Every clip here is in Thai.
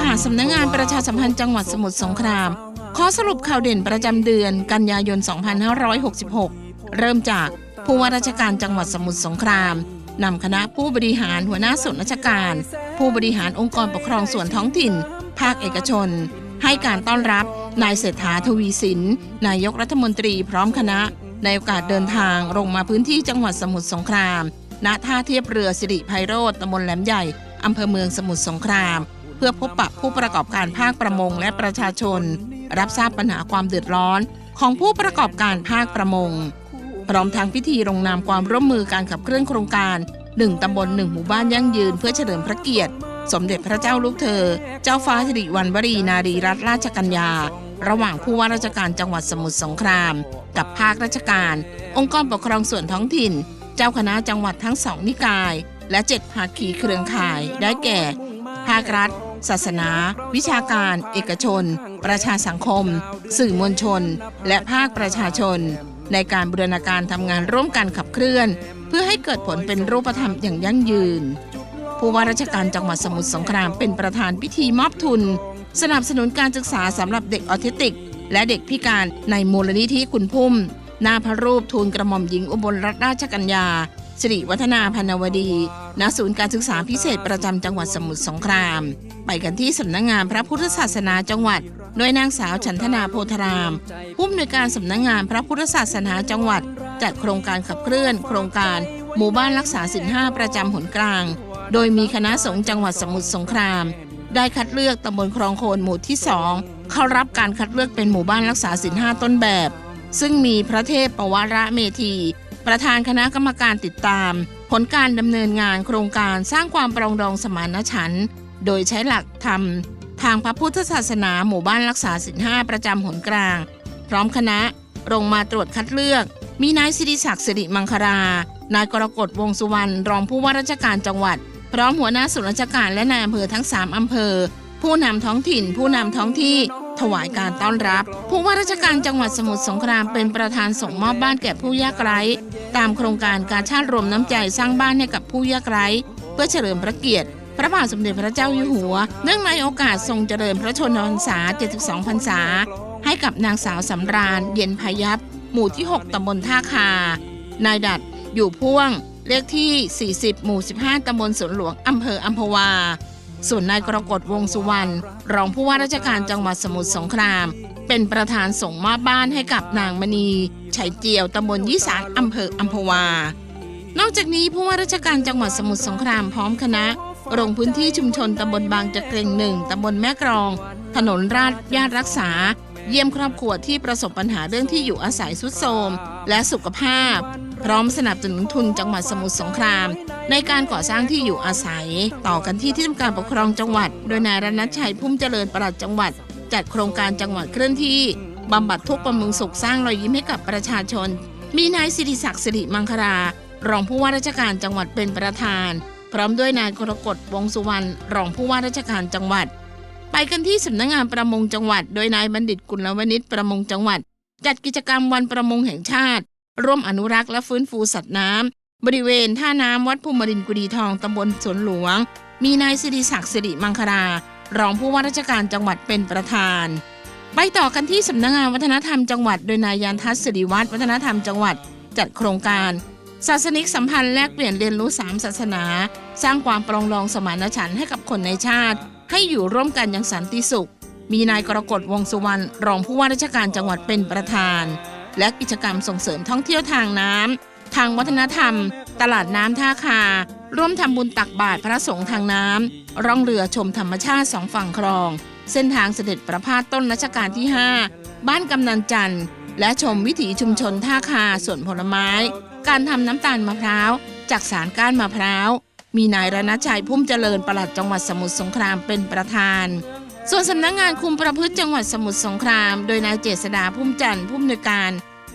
ค่ะสำนักงงานประชาสัมพันธ์จังหวัดสมุทรสงคราม ขอสรุปข่าวเด่นประจำเดือนกันยายน 2566 เริ่มจากผู้ว่าราชการจังหวัดสมุทรสงครามนำคณะผู้บริหารหัวหน้าส่วนราชการ ผู้บริหารองค์กรปกครองส่วนท้องถิ่น ภาคเอกชน ให้การต้อนรับนายเศรษฐาทวีสิน นายกรัฐมนตรีพร้อมคณะ ในโอกาสเดินทางลงมาพื้นที่จังหวัดสมุทรสงคราม ณ ท่าเทียบเรือสิริไพโรธตำบลแหลมใหญ่อำเภอเมืองสมุทรสงคราม พื่อพบปะผู้ประกอบการภาคประมงและประชาชน รับทราบปัญหาความเดือดร้อน ของผู้ประกอบการภาคประมง พร้อมทางพิธีลงนามความร่วมมือการขับเคลื่อนโครงการหนึ่งตำบลหนึ่งหมู่บ้านยั่งยืนเพื่อเฉลิมพระเกียรติ สมเด็จพระเจ้าลูกเธอ เจ้าฟ้าสิริวัณวรีนารีรัตนราชกัญญา ระหว่างผู้ว่าราชการจังหวัดสมุทรสงคราม กับภาคราชการ องค์กรปกครองส่วนท้องถิ่น เจ้าคณะจังหวัดทั้งสองนิกาย และเจ็ดภาคีเครือข่ายได้แก่ภาครัฐ ศาสนา วิชาการ เอกชน ประชาสังคม สื่อมวลชน และภาคประชาชน ในการบูรณาการทำงานร่วมกันขับเคลื่อน เพื่อให้เกิดผลเป็นรูปธรรมอย่างยั่งยืน ผู้ว่าราชการจังหวัดสมุทรสงครามเป็นประธานพิธีมอบทุน สนับสนุนการศึกษาสำหรับเด็กออทิสติก และเด็กพิการในมูลนิธิคุณพุ่มหน้าพระรูปทูลกระหม่อมหญิงอุบลรัตนราชกัญญา สิริวัฒนาพันวดี ณ ศูนย์การศึกษาพิเศษประจำจังหวัดสมุทรสงคราม ไปกันที่สำนักงงานพระพุทธศาสนาจังหวัด โดยนางสาวฉันทนาโพธาราม ผู้อำนวยการสำนักงงานพระพุทธศาสนาจังหวัด จัดโครงการขับเคลื่อน โครงการหมู่บ้านรักษาสินห้าประจำหนกลาง โดยมีคณะสงฆ์จังหวัดสมุทรสงคราม ได้คัดเลือกตำบลคลองโคนหมู่ที่สองเข้ารับการคัดเลือกเป็นหมู่บ้านรักษาสินห้าต้นแบบ ซึ่งมีพระเทพปวระเมธี ประธานคณะกรรมการติดตาม ผลการดำเนินงานโครงการสร้างความปรองดองสมานฉันท์โดยใช้หลักธรรม ทางพระพุทธศาสนาหมู่บ้านรักษาสินห้าประจำหนกลาง พร้อมคณะลงมาตรวจคัดเลือก มีนายสิริศักดิ์สิริมังคลานายกรกฎวงสุวรรณรองผู้ว่าราชการจังหวัด พร้อมหัวหน้าส่วนราชการและนายอำเภอทั้ง 3 อำเภอ ผู้นำท้องถิ่น ผู้นำท้องที่ ถวายการต้อนรับ ผู้ว่าราชการจังหวัดสมุทรสงครามเป็นประธานส่งมอบบ้านแก่ผู้ยากไร้ ตามโครงการการชาติรวมน้ำใจสร้างบ้านให้กับผู้ยากไร้ เพื่อเฉลิมพระเกียรติ พระบาทสมเด็จพระเจ้าอยู่หัว เนื่องในโอกาสทรงเจริญพระชนมพรรษา 72 พรรษา ให้กับนางสาวสำราญ เย็นพยัพหมู่ที่ 6 ตำบลท่าคา นายดัดอยู่พ่วงเลขที่ 40 หมู่ 15 ตำบลสวนหลวง อำเภออัมพวา ส่วนนายกรกฎวงสุวรรณรองผู้ว่าราชการจังหวัดสมุทรสงคราม เป็นประธานส่งมอบบ้านให้กับนางมณีชัยเจียวตำบลยี่สานอำเภออัมพวา นอกจากนี้ผู้ว่าราชการจังหวัดสมุทรสงครามพร้อมคณะลงพื้นที่ชุมชนตำบลบางจะเกรงหนึ่งตำบลแม่กรอง ถนนราชญาติรักษา เยี่ยมครอบครัวที่ประสบปัญหาเรื่องที่อยู่อาศัยสุดโทรมและสุขภาพ พร้อมสนับสนุนทุนจังหวัดสมุทรสงคราม ในการก่อสร้างที่อยู่อาศัย ต่อกันที่ที่ทำการปกครองจังหวัด โดยนายรณชัยพุ่มเจริญปลัดจังหวัด จัดโครงการจังหวัดเคลื่อนที่บำบัดทุกข์บำรุงสุขสร้างรอยยิ้มให้กับประชาชน มีนายสิริศักดิ์สิริมังคลารองผู้ว่าราชการจังหวัดเป็นประธาน พร้อมด้วยนายกรกฎวงสุวรรณรองผู้ว่าราชการจังหวัด ไปกันที่สำนักงานประมงจังหวัด โดยนายบัณฑิตกุลวณิชประมงจังหวัด จัดกิจกรรมวันประมงแห่งชาติ ร่วมอนุรักษ์และฟื้นฟูสัตว์น้ำบริเวณท่าน้ำวัดภูมิรินกุดีทองตำบลสวนหลวง มีนายสิริศักดิ์สิริมังคลารองผู้ว่าราชการจังหวัดเป็นประธาน ไปต่อกันที่สำนักงานวัฒนธรรมจังหวัด โดยนายยานทัศน์สิริวัฒน์วัฒนธรรมจังหวัด จัดโครงการ ศาสนิกสัมพันธ์แลกเปลี่ยนเรียนรู้สามศาสนา สร้างความปรองดองสมานฉันท์ให้กับคนในชาติ ให้อยู่ร่วมกันอย่างสันติสุข มีนายกรกฎวงสุวรรณรองผู้ว่าราชการจังหวัดเป็นประธาน และกิจกรรมส่งเสริมท่องเที่ยวทางน้ำทางวัฒนธรรม ตลาดน้ำท่าคา ร่วมทำบุญตักบาตรพระสงฆ์ทางน้ำร่องเรือชมธรรมชาติสองฝั่งคลอง เส้นทางเสด็จประพาสต้นรัชกาลที่ 5 บ้านกำนันจันทร์และชมวิถีชุมชนท่าคาสวนผลไม้ การทำน้ำตาลมะพร้าว จากสารก้านมะพร้าว มีนายรณชัยพุ่มเจริญปลัดจังหวัดสมุทรสงครามเป็นประธาน ส่วนสำนักงานคุมประพฤติจังหวัดสมุทรสงคราม โดยนายเจษดาพุ่มจันทร์ผู้อำนวยการ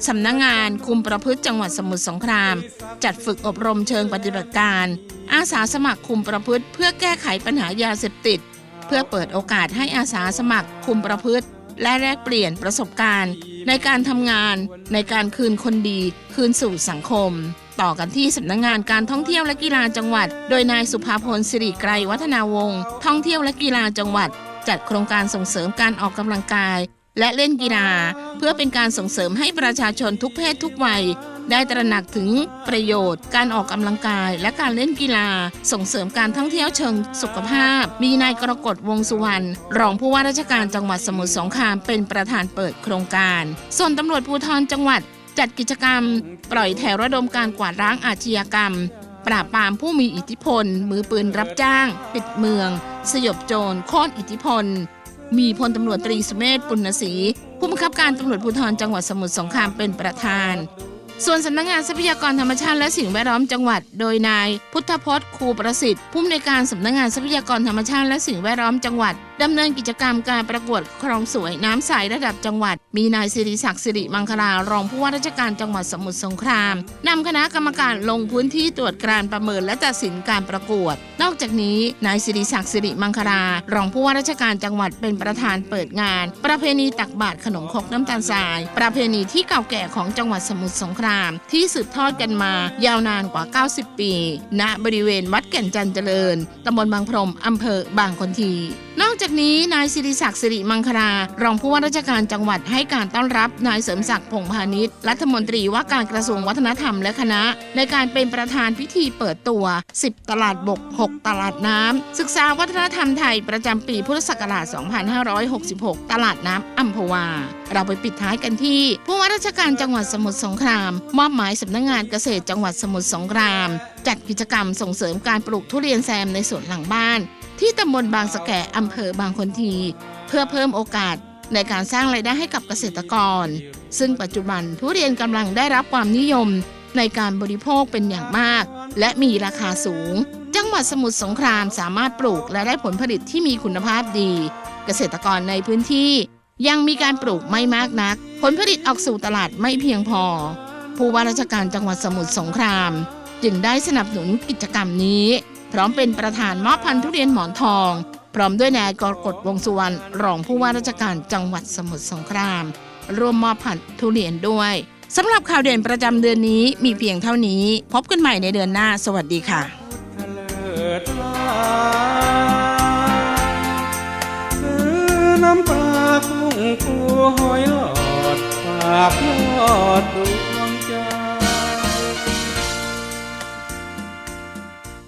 สำนักงานคุมประพฤติจังหวัดสมุทรสงคราม จัดฝึกอบรมเชิงปฏิบัติการ อาสาสมัครคุมประพฤติ เพื่อแก้ไขปัญหายาเสพติด เพื่อเปิดโอกาสให้อาสาสมัครคุมประพฤติ และแลกเปลี่ยนประสบการณ์ ในการทำงาน ในการคืนคนดี คืนสู่สังคม ต่อกันที่สำนักงานการท่องเที่ยวและกีฬาจังหวัด โดยนายสุภาพลสิริไกรวัฒนาวงศ์ท่องเที่ยวและกีฬาจังหวัด จัดโครงการส่งเสริมการออกกำลังกาย และเล่นกีฬา เพื่อเป็นการส่งเสริมให้ประชาชนทุกเพศทุกวัย ได้ตระหนักถึงประโยชน์ การออกกำลังกาย และการเล่นกีฬา ส่งเสริมการท่องเที่ยวเชิงสุขภาพ มีนายกรกฎวงสุวรรณรองผู้ว่าราชการจังหวัดสมุทรสงครามเป็นประธานเปิดโครงการ ส่วนตำรวจภูธรจังหวัด จัดกิจกรรม ปล่อยแถวระดมการกวาดล้างอาชญากรรม ปราบปรามผู้มีอิทธิพล มือปืนรับจ้าง ปิดเมือง สยบโจรโค่นอิทธิพล มีพลตำรวจตรีสุเมธปุณณศรีผู้บังคับการตำรวจภูธรจังหวัดสมุทรสงครามเป็นประธาน ส่วนสำนักงานทรัพยากรธรรมชาติและสิ่งแวดล้อมจังหวัด โดยนายพุทธพจน์ครูประสิทธิ์ผู้อำนวยการสำนักงานทรัพยากรธรรมชาติและสิ่งแวดล้อมจังหวัด ดำเนินกิจกรรมการประกวดคลองสวยน้ำใสระดับจังหวัด มีนายสิริศักดิ์สิริมังคลารองผู้ว่าราชการจังหวัดสมุทรสงครามนำคณะกรรมการลงพื้นที่ตรวจการประเมินและตัดสินการประกวด นอกจากนี้นายสิริศักดิ์สิริมังคลารองผู้ว่าราชการจังหวัดเป็นประธานเปิดงาน ประเพณีตักบาตรขนมครกน้ำตาลทราย ประเพณีที่เก่าแก่ของจังหวัดสมุทรสงคราม ที่สืบทอดกันมา ยาวนานกว่า 90 ปี ณบริเวณวัดแก่นจันเจริญตำบลบางพรมอำเภอบางคนที นอกจากนี้นายสิริศักดิ์สิริมังคลารองผู้ว่าราชการจังหวัดให้การต้อนรับนายเสริมศักดิ์พงพาณิชย์รัฐมนตรีว่าการกระทรวงวัฒนธรรมและคณะ ในการเป็นประธานพิธีเปิดตัว 10 ตลาดบก 6 ตลาดน้ำศึกษาวัฒนธรรมไทยประจำปีพุทธศักราช 2566 ตลาดน้ำอัมพวา เราไปปิดท้ายกันที่ ผู้ว่าราชการจังหวัดสมุทรสงคราม มอบหมายสำนักงงานเกษตรจังหวัดสมุทรสงคราม จัดกิจกรรมส่งเสริมการปลูกทุเรียนแซมในสวนหลังบ้าน ที่ตำบลบางสะแกอำเภอบางคนที เพื่อเพิ่มโอกาสในการสร้างรายได้ให้กับเกษตรกร ซึ่งปัจจุบันทุเรียนกำลังได้รับความนิยมในการบริโภคเป็นอย่างมาก และมีราคาสูง จังหวัดสมุทรสงครามสามารถปลูกและได้ผลผลิตที่มีคุณภาพดี เกษตรกรในพื้นที่ยังมีการปลูกไม่มากนัก ผลผลิตออกสู่ตลาดไม่เพียงพอ ผู้ว่าราชการจังหวัดสมุทรสงคราม จึงได้สนับสนุนกิจกรรมนี้ พร้อมเป็นประธานมอบพันธุ์ทุเรียนหมอนทอง พร้อมด้วยนายกรกฎวงสุวรรณรองผู้ว่าราชการจังหวัดสมุทรสงคราม ร่วมมอบพันธุ์ทุเรียนด้วยสำหรับข่าวเด่นประจำเดือนนี้มีเพียงเท่านี้ พบกันใหม่ในเดือนหน้า สวัสดีค่ะ